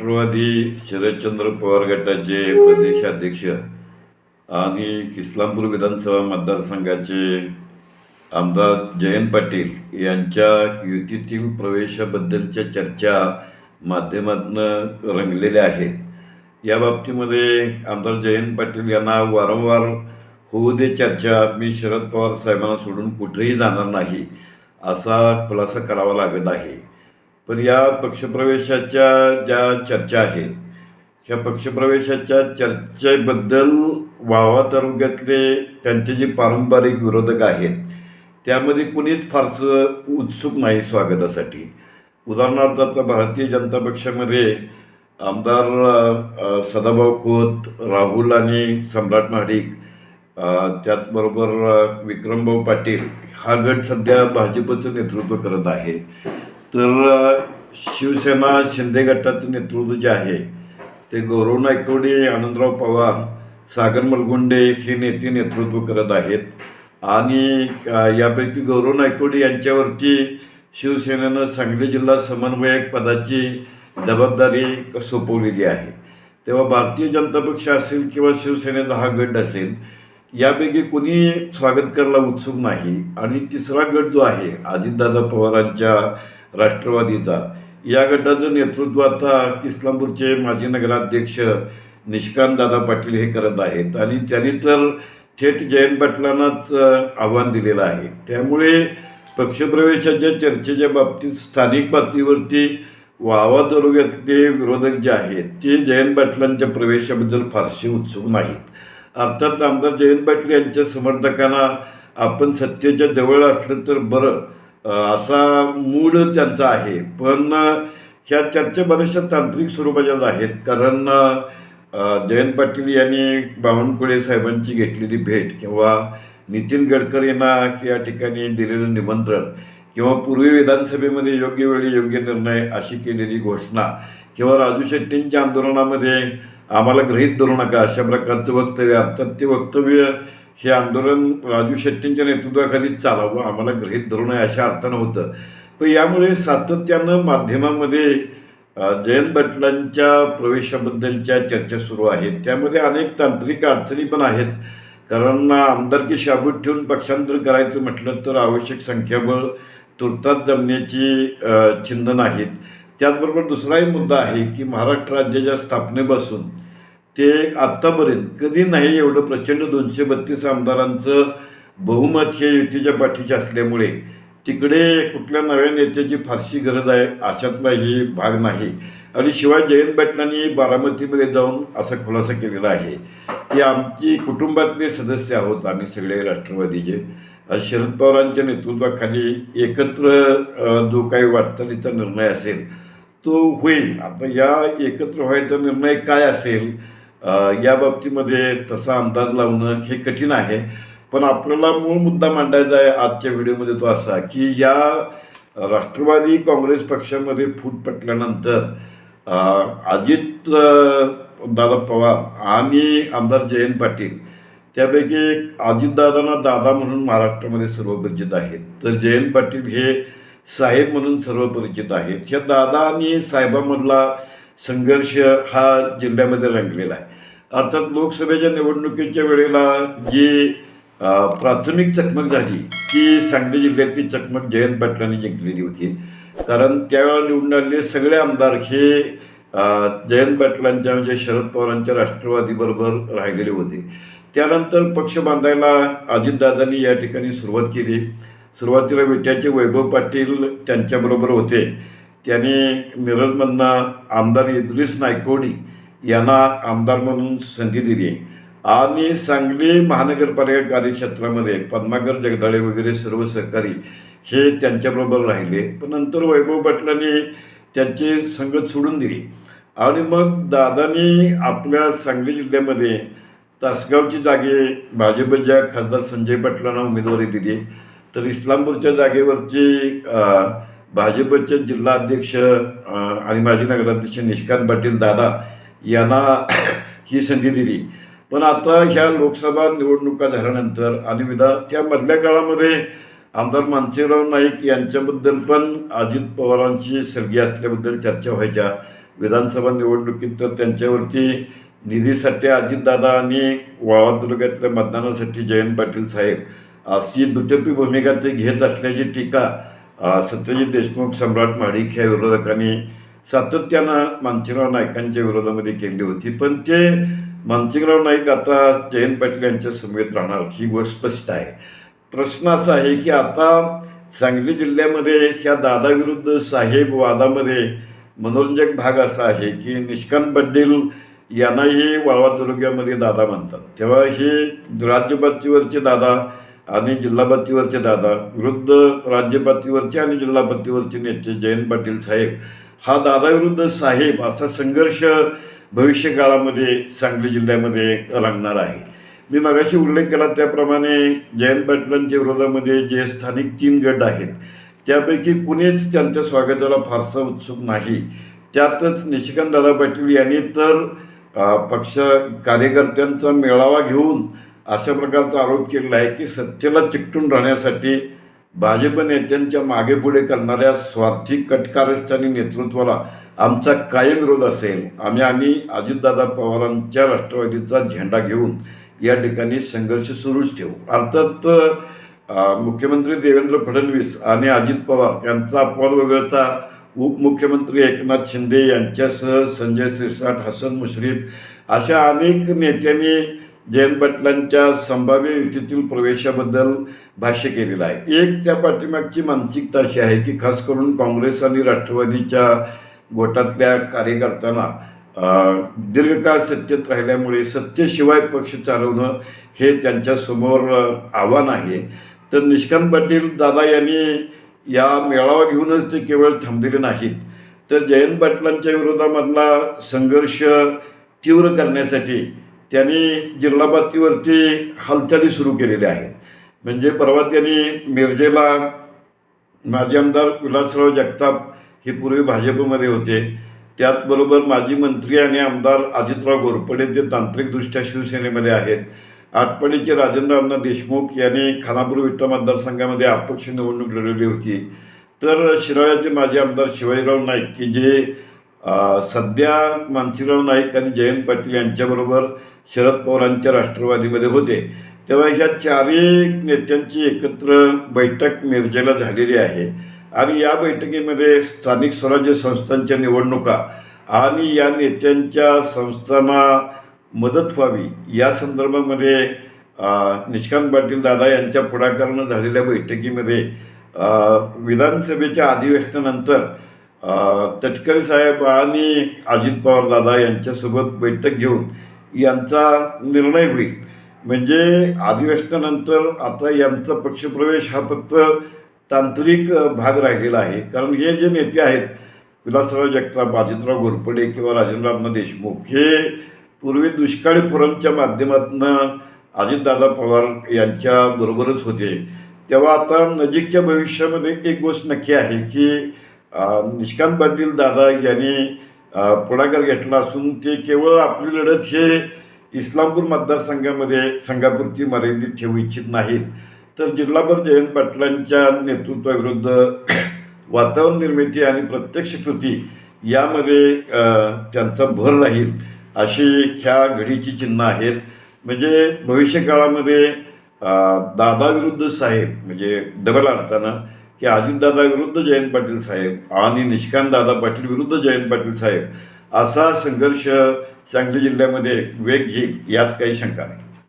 राष्ट्रवादी शरदचंद्र पवार गटाचे प्रदेशाध्यक्ष आणि इस्लामपूर विधानसभा मतदारसंघाचे आमदार जयंत पाटील यांच्या युतीतील प्रवेशाबद्दलच्या चर्चा माध्यमातून रंगलेल्या आहेत. या बाबतीमध्ये आमदार जयंत पाटील यांना वारंवार होऊ दे चर्चा. मी शरद पवार साहेबांना सोडून कुठेही जाणार नाही असा खुलासा करावा लागत आहे. पण या पक्षप्रवेशाच्या ज्या चर्चा आहेत ह्या पक्षप्रवेशाच्या चर्चेबद्दल वावा तालुक्यातले त्यांचे जे पारंपरिक विरोधक आहेत त्यामध्ये कुणीच फारसं उत्सुक नाही स्वागतासाठी. उदाहरणार्थ आता भारतीय जनता पक्षामध्ये आमदार सदाभाऊ खोत राहुल आणि सम्राट महाडिक त्याचबरोबर विक्रमभाऊ पाटील हा गट सध्या भाजपचं नेतृत्व करत आहे. तर शिवसेना शिंदे गटाचं नेतृत्व जे आहे ते गौरव नायकवडे आनंदराव पवार सागर मलगुंडे हे नेते नेतृत्व करत आहेत. आणि यापैकी गौरव नायकवडे यांच्यावरती शिवसेनेनं सांगली जिल्हा समन्वयक पदाची जबाबदारी सोपवलेली आहे. तेव्हा भारतीय जनता पक्ष असेल किंवा शिवसेनेचा हा गट असेल यापैकी कोणी स्वागत करायला उत्सुक नाही. आणि तिसरा गट जो आहे अजितदादा पवारांच्या राष्ट्रवादीचा. या गटाचं नेतृत्व आता इस्लामपूरचे माजी नगराध्यक्ष निष्कांत दादा पाटील हे करत आहेत. आणि त्यांनी तर थेट जयंत पाटलांनाच आव्हान दिलेलं आहे. त्यामुळे पक्षप्रवेशाच्या चर्चेच्या बाबतीत स्थानिक पातळीवरती वावा तालुक्यातले विरोधक जे आहेत ते जयंत पाटलांच्या प्रवेशाबद्दल फारसे उत्सुक नाहीत. अर्थात आमदार जयंत पाटील यांच्या समर्थकांना आपण सत्तेच्या जवळ असलं तर बरं असा मूड त्यांचा आहे. पण ह्या चर्चा बऱ्याचशा तांत्रिक स्वरूपाच्याच आहेत. कारण जयंत पाटील यांनी बावनकुळे साहेबांची घेतलेली भेट किंवा नितीन गडकरींना या ठिकाणी दिलेलं निमंत्रण किंवा पूर्वी विधानसभेमध्ये योग्य वेळी योग्य निर्णय अशी केलेली घोषणा किंवा राजू शेट्टींच्या आंदोलनामध्ये आम्हाला गृहीत धरू नका अशा प्रकारचं वक्तव्य अर्थात ते वक्तव्य हे आंदोलन राजू शेट्टींच्या नेतृत्वाखाली चालावं आम्हाला गृहीत धरून आहे अशा अर्थानं होतं. पण यामुळे सातत्यानं माध्यमामध्ये जयंत पाटलांच्या प्रवेशाबद्दलच्या चर्चा सुरू आहेत. त्यामध्ये अनेक तांत्रिक अडचणी पण आहेत. कारण आमदारकी शाबूत ठेवून पक्षांतर करायचं म्हटलं तर आवश्यक संख्याबळ तुर्तास जमण्याची चिन्ह नाहीत. त्याचबरोबर दुसराही मुद्दा आहे की महाराष्ट्र राज्याच्या स्थापनेपासून ते आत्तापर्यंत कधी नाही एवढं प्रचंड दोनशे बत्तीस आमदारांचं बहुमत हे युतीच्या पाठीचे असल्यामुळे तिकडे कुठल्या नव्या नेत्याची फारशी गरज आहे अशातला ही भाग नाही. आणि शिवाय जयंत पाटलांनी बारामतीमध्ये जाऊन असा खुलासा केलेला आहे की आमची कुटुंबातले सदस्य आहोत आम्ही सगळे राष्ट्रवादीचे. शरद पवारांच्या नेतृत्वाखाली एकत्र जो काही वाटचालीचा निर्णय असेल तो होईल. आता या एकत्र व्हायचा निर्णय काय असेल या बाबतीमध्ये तसा अंदाज लावणं हे कठीण आहे. पण आपल्याला मूळ मुद्दा मांडायचा आहे आजच्या व्हिडिओमध्ये तो असा की या राष्ट्रवादी काँग्रेस पक्षामध्ये फूट पटल्यानंतर अजित दादा पवार आणि आमदार जयंत पाटील त्यापैकी अजितदादांना दादा म्हणून महाराष्ट्रामध्ये सर्व परिचित आहेत. तर जयंत पाटील हे साहेब म्हणून सर्व परिचित आहेत. ह्या दादा आणि साहेबामधला संघर्ष हा जिल्ह्यामध्ये रंगलेला आहे. अर्थात लोकसभेच्या निवडणुकीच्या वेळेला जी प्राथमिक चकमक झाली ती सांगली जिल्ह्यातली चकमक जयंत पाटलांनी जिंकलेली होती. कारण त्यावेळेला निवडून आलेले सगळे आमदार हे जयंत पाटलांच्या म्हणजे शरद पवारांच्या राष्ट्रवादीबरोबर राहिलेले होते. त्यानंतर पक्ष बांधायला अजितदादांनी या ठिकाणी सुरुवात केली. सुरुवातीला विट्याचे वैभव पाटील त्यांच्याबरोबर होते. त्याने मिरजमधनं आमदार इद्रिस नायकोडी यांना आमदार म्हणून संधी दिली आणि सांगली महानगरपालिका कार्यक्षेत्रामध्ये पद्माकर जगदाळे वगैरे सर्व सहकारी हे त्यांच्याबरोबर राहिले. पण नंतर वैभव पाटलांनी त्यांची संगत सोडून दिली. आणि मग दादांनी आपल्या सांगली जिल्ह्यामध्ये तासगावची जागे भाजपच्या खासदार संजय पाटलांना उमेदवारी दिली. तर इस्लामपूरच्या जागेवरची भाजपचे जिल्हाध्यक्ष आणि माजी नगराध्यक्ष निष्कांत पाटील दादा यांना ही संधी दिली. पण आता ह्या लोकसभा निवडणुका झाल्यानंतर आणि विधा त्या मधल्या काळामध्ये आमदार मानसिंगराव नाईक यांच्याबद्दल पण अजित पवारांची सलगी असल्याबद्दल चर्चा व्हायच्या. विधानसभा निवडणुकीत तर त्यांच्यावरती निधीसाठी अजितदादा आणि वाळवा तालुक्यातल्या मतदानासाठी जयंत पाटील साहेब अशी दुटप्पी भूमिका ते घेत असल्याची टीका सत्यजित देशमुख सम्राट महाडिक ह्या विरोधकांनी सातत्यानं मानसिंगराव नाईकांच्या विरोधामध्ये केली होती. पण ते मानसिंगराव नाईक आता जयंत पाटील यांच्या समेत राहणार ही गोष्ट स्पष्ट आहे. प्रश्न असा आहे की आता सांगली जिल्ह्यामध्ये ह्या दादाविरुद्ध साहेब वादामध्ये मनोरंजक भाग असा आहे की निष्कांत बड्डील यांनाही वाळवा तालुक्यामध्ये दादा म्हणतात तेव्हा हे राज्यपातळीवरचे दादा आणि जिल्हापातळीवरचे दादा विरुद्ध राज्यपातीवरचे आणि जिल्हापातळीवरचे नेते जयंत पाटील साहेब. हा दादाविरुद्ध साहेब असा संघर्ष भविष्यकाळामध्ये सांगली जिल्ह्यामध्ये रंगणार आहे. मी मगाशी उल्लेख केला त्याप्रमाणे जयंत पाटलांच्या विरोधामध्ये जे स्थानिक तीन गट आहेत त्यापैकी कुणीच त्यांच्या स्वागताला फारसा उत्सुक नाही. त्यातच निशिकांत दादा पाटील यांनी तर पक्ष कार्यकर्त्यांचा मेळावा घेऊन अशा प्रकारचा आरोप केलेला आहे की सत्तेला चिकटून राहण्यासाठी भाजप नेत्यांच्या मागे पुढे करणाऱ्या स्वार्थी कटकारस्थानी नेतृत्वाला आमचा कायम विरोध असेल. आम्ही आम्ही अजितदादा पवारांच्या राष्ट्रवादीचा झेंडा घेऊन या ठिकाणी संघर्ष सुरूच ठेवू. अर्थात मुख्यमंत्री देवेंद्र फडणवीस आणि अजित पवार यांचा अपवाद वगळता उपमुख्यमंत्री एकनाथ शिंदे यांच्यासह संजय सिरसाट हसन मुश्रीफ अशा अनेक नेत्यांनी जयंत पाटलांच्या संभाव्य युतीतील प्रवेशाबद्दल भाष्य केलेलं आहे. एक त्या पाठीमागची मानसिकता अशी आहे की खास करून काँग्रेस आणि राष्ट्रवादीच्या गोटातल्या कार्यकर्त्यांना दीर्घकाळ सत्तेत राहिल्यामुळे सत्तेशिवाय पक्ष चालवणं हे त्यांच्यासमोर आव्हान आहे. तर निष्कांत पाटील दादा यांनी या मेळावा घेऊनच ते केवळ थांबलेले नाहीत. तर जयंत पाटलांच्या विरोधामधला संघर्ष तीव्र करण्यासाठी त्यांनी जिल्हाबातीवरती हालचाली सुरू केलेल्या आहेत. म्हणजे परवा त्यांनी मिरजेला माजी आमदार विलासराव जगताप हे पूर्वी भाजपमध्ये होते. त्याचबरोबर माजी मंत्री आणि आमदार अजितराव घोरपडे ते तांत्रिकदृष्ट्या शिवसेनेमध्ये आहेत. आटपाडीचे राजेंद्र अण्णा देशमुख यांनी खानापूर विठ्ठल मतदारसंघामध्ये अपक्ष निवडणूक लढवली होती. तर शिराळ्याचे माजी आमदार शिवाजीराव नाईक की जे सध्या मानसीराव नाईक आणि जयंत पाटील यांच्याबरोबर शरद पवारांच्या राष्ट्रवादीमध्ये होते. तेव्हा ह्या चारही नेत्यांची एकत्र बैठक मिरजेला झालेली आहे. आणि या बैठकीमध्ये स्थानिक स्वराज्य संस्थांच्या निवडणुका आणि या नेत्यांच्या संस्थांना मदत व्हावी या संदर्भामध्ये निष्कांत पाटील दादा यांच्या पुढाकारानं झालेल्या बैठकीमध्ये विधानसभेच्या अधिवेशनानंतर तटकरे साहेब आणि अजित पवार दादा यांच्यासोबत बैठक घेऊन यांचा निर्णय होईल. म्हणजे अधिवेशनानंतर आता यांचा पक्षप्रवेश हा फक्त तांत्रिक भाग राहिलेला आहे. कारण हे जे नेते आहेत विलासराव जगताप अजितराव घोरपडे किंवा राजेंद्रराव देशमुख हे पूर्वी दुष्काळी फोरमच्या माध्यमातून अजितदादा पवार यांच्याबरोबरच होते. तेव्हा आता नजीकच्या भविष्यामध्ये एक गोष्ट नक्की आहे की निष्कांत पाटील दादा यांनी पुढाकार घेतला असून ते केवळ आपली लढत हे इस्लामपूर मतदारसंघामध्ये संघापुरती मर्यादित ठेवू इच्छित नाहीत. तर जिल्हाभर जयंत पाटलांच्या नेतृत्वाविरुद्ध वातावरण निर्मिती आणि प्रत्यक्ष कृती यामध्ये त्यांचा भर राहील अशी ह्या घडीची चिन्ह आहेत. म्हणजे भविष्यकाळामध्ये दादाविरुद्ध साहेब म्हणजे डबल अर्थानं की अजितदादा विरुद्ध जयंत पाटील साहेब आणि निष्कांत दादा पाटील विरुद्ध जयंत पाटील साहेब असा संघर्ष सांगली जिल्ह्यामध्ये वेग घेईल यात काही शंका नाही.